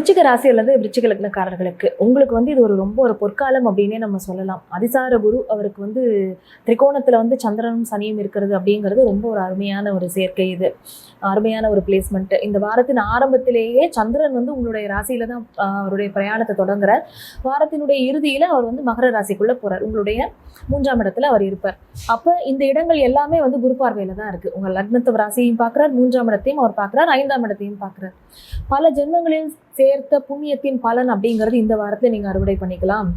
விருச்சிக ராசியிலேருந்து விருச்சிக லக்னக்காரர்களுக்கு உங்களுக்கு வந்து இது ஒரு ரொம்ப ஒரு பொற்காலம் அப்படின்னே நம்ம சொல்லலாம். அதிசார குரு அவருக்கு வந்து திரிகோணத்தில் வந்து சந்திரனும் சனியும் இருக்கிறது அப்படிங்கிறது ரொம்ப ஒரு அருமையான ஒரு சேர்க்கை இது. அருமையான ஒரு பிளேஸ்மெண்ட் இந்த வாரத்தின் ஆரம்பத்திலேயே சந்திரன் வந்து உங்களுடைய ராசியில தான் அவருடைய பிரயாணத்தை தொடங்குறார். வாரத்தினுடைய இறுதியில் அவர் வந்து மகர ராசிக்குள்ளே போகிறார் உங்களுடைய மூன்றாம் இடத்துல அவர் இருப்பார். அப்போ இந்த இடங்கள் எல்லாமே வந்து குரு பார்வையில் தான் இருக்குது உங்கள் லக்னத்து ராசியையும் பார்க்குறார் மூன்றாம் இடத்தையும் அவர் பார்க்குறார் ஐந்தாம் இடத்தையும் பார்க்குறார். பல ஜென்மங்களில் சேர்த்த புண்ணியத்தின் பலன் அப்படிங்கிறது இந்த வாரத்தில் நீங்கள் அறுவடை பண்ணிக்கலாம்.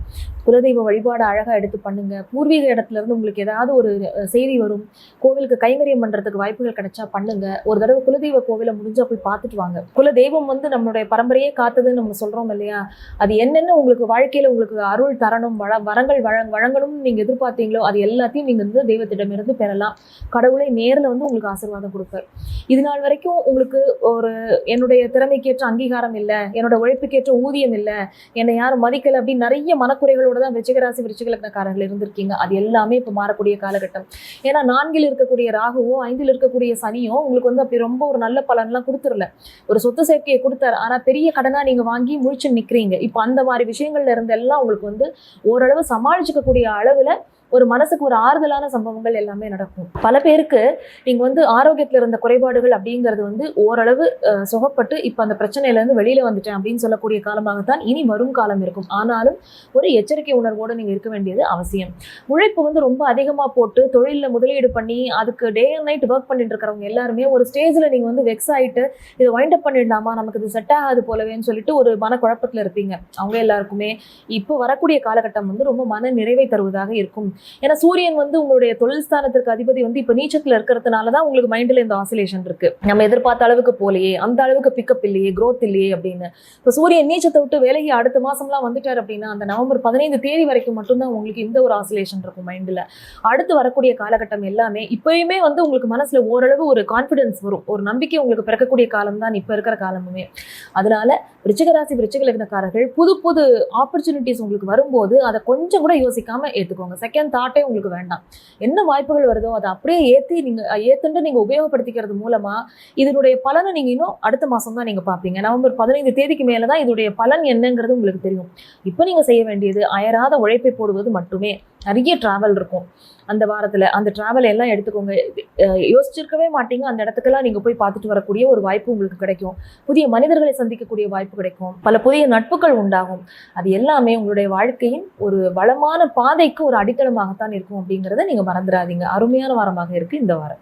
குலதெய்வ வழிபாடு அழகாக எடுத்து பண்ணுங்க. பூர்வீக இடத்துல இருந்து உங்களுக்கு ஏதாவது ஒரு செய்தி வரும். கோவிலுக்கு கைங்கரியம் பண்ணுறதுக்கு வாய்ப்புகள் கிடைச்சா பண்ணுங்க. ஒரு தடவை குலதெய்வ கோவிலை முடிஞ்சா போய் பார்த்துட்டு வாங்க. குலதெய்வம் வந்து நம்மளுடைய பரம்பரையே காத்ததுன்னு நம்ம சொல்கிறோம் இல்லையா? அது என்னென்ன உங்களுக்கு வாழ்க்கையில் உங்களுக்கு அருள் தரணும் வள வரங்கள் வழங் வழங்கணும்னு நீங்கள் எதிர்பார்த்தீங்களோ அது எல்லாத்தையும் நீங்கள் வந்து தெய்வத்திடமிருந்து பெறலாம். கடவுளை நேரில் வந்து உங்களுக்கு ஆசீர்வாதம் கொடுப்பார். இது நாள் வரைக்கும் உங்களுக்கு ஒரு என்னுடைய திறமைக்கேற்ற அங்கீகாரம் இல்லை. என்னோட உழைப்புக்கேற்ற ஊதியம் இல்லை. என்னை யாரும் மதிக்கலை அப்படின்னு நிறைய மனக்குறைகளோட தான் விருச்சிகராசி விருச்சிகலக்னக்காரர்கள் இருந்திருக்கீங்க. அது எல்லாமே இப்போ மாறக்கூடிய காலகட்டம். ஏன்னா நான்கில் இருக்கக்கூடிய ராகுவோ ஐந்தில் இருக்கக்கூடிய சனியோ உங்களுக்கு வந்து அப்படி ரொம்ப ஒரு நல்ல பலன்லாம் கொடுத்துடல. ஒரு சொத்து சேர்க்கையை கொடுத்தாரு. ஆனால் பெரிய கடனாக நீங்கள் வாங்கி முழிச்சு நிற்கிறீங்க இப்போ அந்த மாதிரி விஷயங்கள்ல இருந்து எல்லாம் உங்களுக்கு வந்து ஓரளவு சமாளிச்சுக்கக்கூடிய அளவில் ஒரு மனசுக்கு ஒரு ஆறுதலான சம்பவங்கள் எல்லாமே நடக்கும். பல பேருக்கு நீங்கள் வந்து ஆரோக்கியத்தில் இருந்த குறைபாடுகள் அப்படிங்கிறது வந்து ஓரளவு சுகப்பட்டு இப்போ அந்த பிரச்சனையிலேருந்து வெளியில் வந்துட்டேன் அப்படின்னு சொல்லக்கூடிய காலமாகத்தான் இனி வரும் காலம் இருக்கும். ஆனாலும் ஒரு எச்சரிக்கை உணர்வோடு நீங்கள் இருக்க வேண்டியது அவசியம். உழைப்பு வந்து ரொம்ப அதிகமாக போட்டு தொழிலில் முதலீடு பண்ணி அதுக்கு டே அண்ட் நைட் ஒர்க் பண்ணிட்டு இருக்கிறவங்க எல்லாருமே ஒரு ஸ்டேஜில் நீங்கள் வந்து வெக்ஸ் ஆகிட்டு இதை வைண்ட் அப் பண்ணிடலாமா? நமக்கு இது செட் ஆகாது போலவேன்னு சொல்லிட்டு ஒரு மனக்குழப்பத்தில் இருப்பீங்க. அவங்க எல்லாருக்குமே இப்போ வரக்கூடிய காலகட்டம் வந்து ரொம்ப மன நிறைவை தருவதாக இருக்கும். ஏன்னா சூரியன் வந்து உங்களுடைய தொழில் ஸ்தானத்திற்கு அதிபதி வந்து இப்போ நீச்சத்தில் இருக்கிறதுனால தான் உங்களுக்கு மைண்டில் இந்த ஆசிலேஷன் இருக்கு. நம்ம எதிர்பார்த்த அளவுக்கு போலையே அந்த அளவுக்கு பிக்கப் இல்லையே க்ரோத் இல்லையே அப்படின்னு. இப்போ சூரியன் நீச்சத்தை விட்டு வேலைக்கு அடுத்த மாசம்லாம் வந்துட்டார் அப்படின்னா அந்த நவம்பர் பதினைந்து தேதி வரைக்கும் மட்டும்தான் உங்களுக்கு இந்த ஒரு ஆசிலேஷன் இருக்கும் மைண்டில் அடுத்து வரக்கூடிய காலகட்டம் எல்லாமே இப்பயுமே வந்து உங்களுக்கு மனசுல ஓரளவு ஒரு கான்ஃபிடன்ஸ் வரும். ஒரு நம்பிக்கை உங்களுக்கு பிறக்கக்கூடிய காலம் தான் இப்போ இருக்கிற காலமுமே. அதனால விருச்சிகராசி விருச்சிக லக்னக்காரர்கள் புது புது ஆப்பர்ச்சுனிட்டிஸ் உங்களுக்கு வரும்போது அதை கொஞ்சம் கூட யோசிக்காம ஏற்றுக்கோங்க செகண்ட் தாட்டே உங்களுக்கு வேண்டாம். என்ன வாய்ப்புகள் வருதோ அதை அப்படியே ஏற்றி நீங்கள் ஏற்றுண்டு நீங்கள் உபயோகப்படுத்திக்கிறது மூலமா இதனுடைய பலனை நீங்கள் இன்னும் அடுத்த மாதம் தான் நீங்கள் பார்ப்பீங்க. நவம்பர் பதினைந்து தேதிக்கு மேலே தான் இதனுடைய பலன் என்னங்கிறது உங்களுக்கு தெரியும். இப்போ நீங்கள் செய்ய வேண்டியது அயராத உழைப்பை போடுவது மட்டுமே. நிறைய ட்ராவல் இருக்கும். அந்த வாரத்தில் அந்த ட்ராவல் எல்லாம் எடுத்துக்கோங்க. யோசிச்சிருக்கவே மாட்டீங்க. அந்த இடத்துக்கெல்லாம் நீங்கள் போய் பார்த்துட்டு வரக்கூடிய ஒரு வாய்ப்பு உங்களுக்கு கிடைக்கும். புதிய மனிதர்களை சந்திக்கக்கூடிய வாய்ப்பு கிடைக்கும். பல புதிய நட்புகள் உண்டாகும். அது எல்லாமே உங்களுடைய வாழ்க்கையின் ஒரு வளமான பாதைக்கு ஒரு அடித்தளமாகத்தான் இருக்கும் அப்படிங்கிறத நீங்கள் மறந்துடாதீங்க. அருமையான வாரமாக இருக்குது இந்த வாரம்.